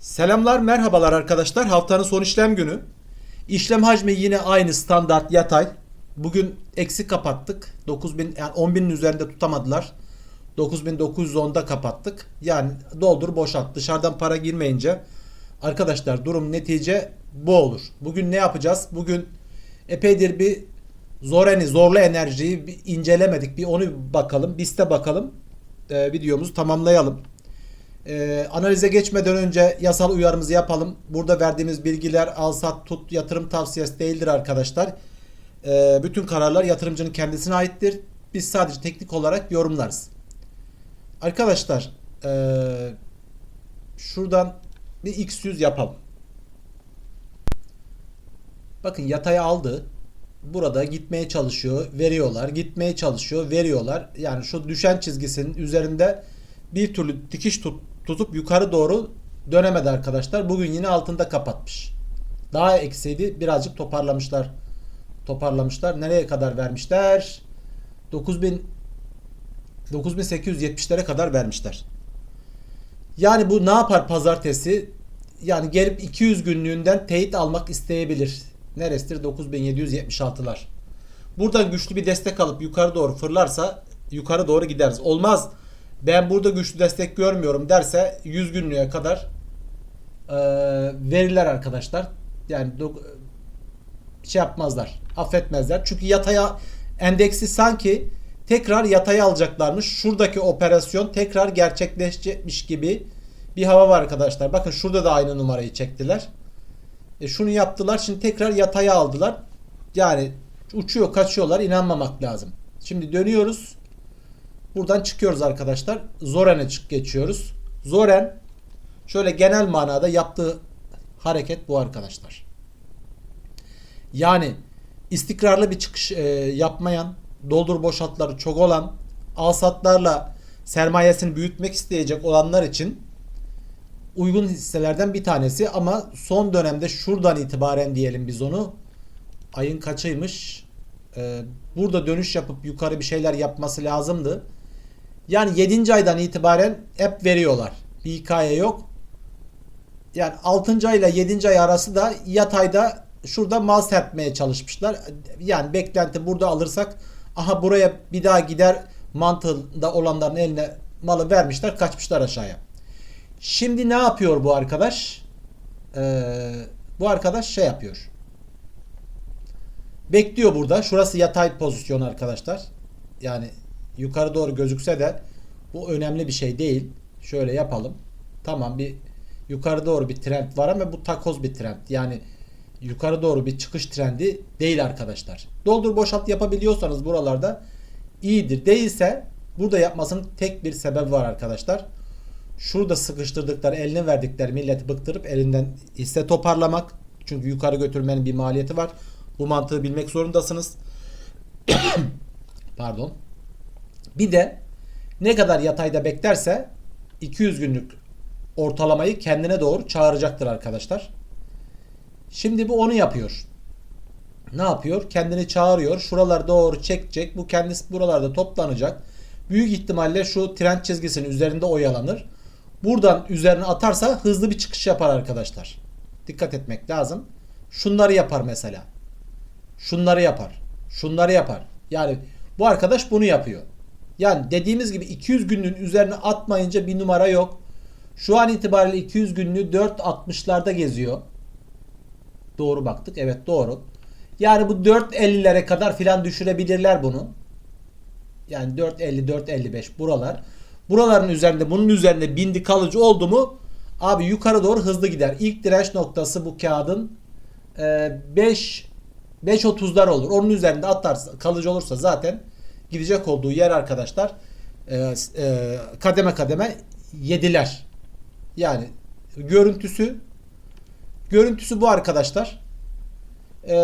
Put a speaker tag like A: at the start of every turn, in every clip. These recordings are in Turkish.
A: Selamlar, merhabalar arkadaşlar. Haftanın son işlem günü. İşlem hacmi yine aynı standart yatay. Bugün eksik kapattık. 9000 yani 10.000'in üzerinde tutamadılar. 9910'da kapattık. Yani doldur boşalt. Dışarıdan para girmeyince arkadaşlar durum netice bu olur. Bugün ne yapacağız? Bugün epeydir bir Zoren'i, zorlu enerjiyi bir incelemedik. Bir onu bir bakalım. BIST'e bakalım. Ee, videomuzu tamamlayalım. Ee, analize geçmeden önce yasal uyarımızı yapalım. Burada verdiğimiz bilgiler al sat tut yatırım tavsiyesi değildir arkadaşlar. Ee, bütün kararlar yatırımcının kendisine aittir. Biz sadece teknik olarak yorumlarız. Arkadaşlar ee, şuradan bir x100 yapalım. Bakın yataya aldı. Burada gitmeye çalışıyor, veriyorlar. Gitmeye çalışıyor, veriyorlar. Yani şu düşen çizgisinin üzerinde bir türlü dikiş tut, tutup yukarı doğru dönemedi arkadaşlar. Bugün yine altında kapatmış. Daha eksiydi. Birazcık toparlamışlar. Toparlamışlar. Nereye kadar vermişler? 9000 9870'lere kadar vermişler. Yani bu ne yapar pazartesi? Yani gelip 200 günlüğünden teyit almak isteyebilir. Neresidir? 9776'lar. Buradan güçlü bir destek alıp yukarı doğru fırlarsa yukarı doğru gideriz. Olmaz ben burada güçlü destek görmüyorum derse 100 günlüğe kadar e, verirler arkadaşlar. Yani do- şey yapmazlar. Affetmezler. Çünkü yataya endeksi sanki tekrar yataya alacaklarmış. Şuradaki operasyon tekrar gerçekleşecekmiş gibi bir hava var arkadaşlar. Bakın şurada da aynı numarayı çektiler. E şunu yaptılar. Şimdi tekrar yataya aldılar. Yani uçuyor kaçıyorlar. inanmamak lazım. Şimdi dönüyoruz. Buradan çıkıyoruz arkadaşlar. Zoren'e çık geçiyoruz. Zoren şöyle genel manada yaptığı hareket bu arkadaşlar. Yani istikrarlı bir çıkış e, yapmayan, doldur boşaltları çok olan, alsatlarla sermayesini büyütmek isteyecek olanlar için uygun hisselerden bir tanesi ama son dönemde şuradan itibaren diyelim biz onu ayın kaçıymış e, burada dönüş yapıp yukarı bir şeyler yapması lazımdı. Yani 7. aydan itibaren hep veriyorlar. Bir hikaye yok. Yani 6. ay ile 7. ay arası da yatayda şurada mal serpmeye çalışmışlar. Yani beklenti burada alırsak aha buraya bir daha gider mantığında olanların eline malı vermişler kaçmışlar aşağıya. Şimdi ne yapıyor bu arkadaş? Ee, bu arkadaş şey yapıyor. Bekliyor burada. Şurası yatay pozisyon arkadaşlar. Yani yukarı doğru gözükse de bu önemli bir şey değil. Şöyle yapalım. Tamam bir yukarı doğru bir trend var ama bu takoz bir trend. Yani yukarı doğru bir çıkış trendi değil arkadaşlar. Doldur boşalt yapabiliyorsanız buralarda iyidir. Değilse burada yapmasının tek bir sebebi var arkadaşlar. Şurada sıkıştırdıkları, eline verdikleri milleti bıktırıp elinden hisse toparlamak. Çünkü yukarı götürmenin bir maliyeti var. Bu mantığı bilmek zorundasınız. Pardon. Bir de ne kadar yatayda beklerse 200 günlük ortalamayı kendine doğru çağıracaktır arkadaşlar. Şimdi bu onu yapıyor. Ne yapıyor? Kendini çağırıyor. Şuralar doğru çekecek. Bu kendisi buralarda toplanacak. Büyük ihtimalle şu trend çizgisinin üzerinde oyalanır. Buradan üzerine atarsa hızlı bir çıkış yapar arkadaşlar. Dikkat etmek lazım. Şunları yapar mesela. Şunları yapar. Şunları yapar. Yani bu arkadaş bunu yapıyor. Yani dediğimiz gibi 200 günlüğün üzerine atmayınca bir numara yok. Şu an itibariyle 200 günlüğü 4.60'larda geziyor. Doğru baktık. Evet doğru. Yani bu 4.50'lere kadar filan düşürebilirler bunu. Yani 4.50 4.55 buralar. Buraların üzerinde bunun üzerinde bindi kalıcı oldu mu abi yukarı doğru hızlı gider. İlk direnç noktası bu kağıdın 5 5.30'lar olur. Onun üzerinde atarsa kalıcı olursa zaten gidecek olduğu yer arkadaşlar e, e, kademe kademe yediler. Yani görüntüsü görüntüsü bu arkadaşlar. E,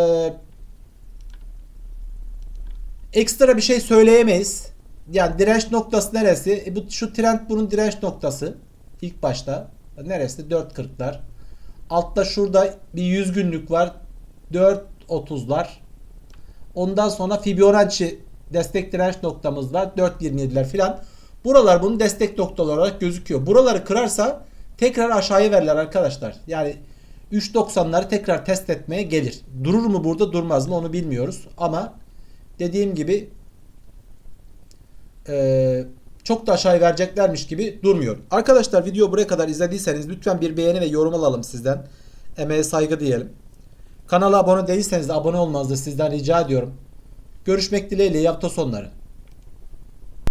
A: ekstra bir şey söyleyemeyiz. Yani direnç noktası neresi? E bu şu trend bunun direnç noktası. İlk başta neresi? 4.40'lar. Altta şurada bir 100 günlük var. 4.30'lar. Ondan sonra Fibonacci destek direnç noktamız var. 4.27'ler filan. Buralar bunun destek noktaları olarak gözüküyor. Buraları kırarsa Tekrar aşağıya verirler arkadaşlar. Yani 3.90'ları tekrar test etmeye gelir. Durur mu burada durmaz mı onu bilmiyoruz. Ama dediğim gibi eee, çok da aşağıya vereceklermiş gibi durmuyor. Arkadaşlar video buraya kadar izlediyseniz lütfen bir beğeni ve yorum alalım sizden. Emeğe saygı diyelim. Kanala abone değilseniz de abone olmanızı sizden rica ediyorum. Görüşmek dileğiyle hafta sonları.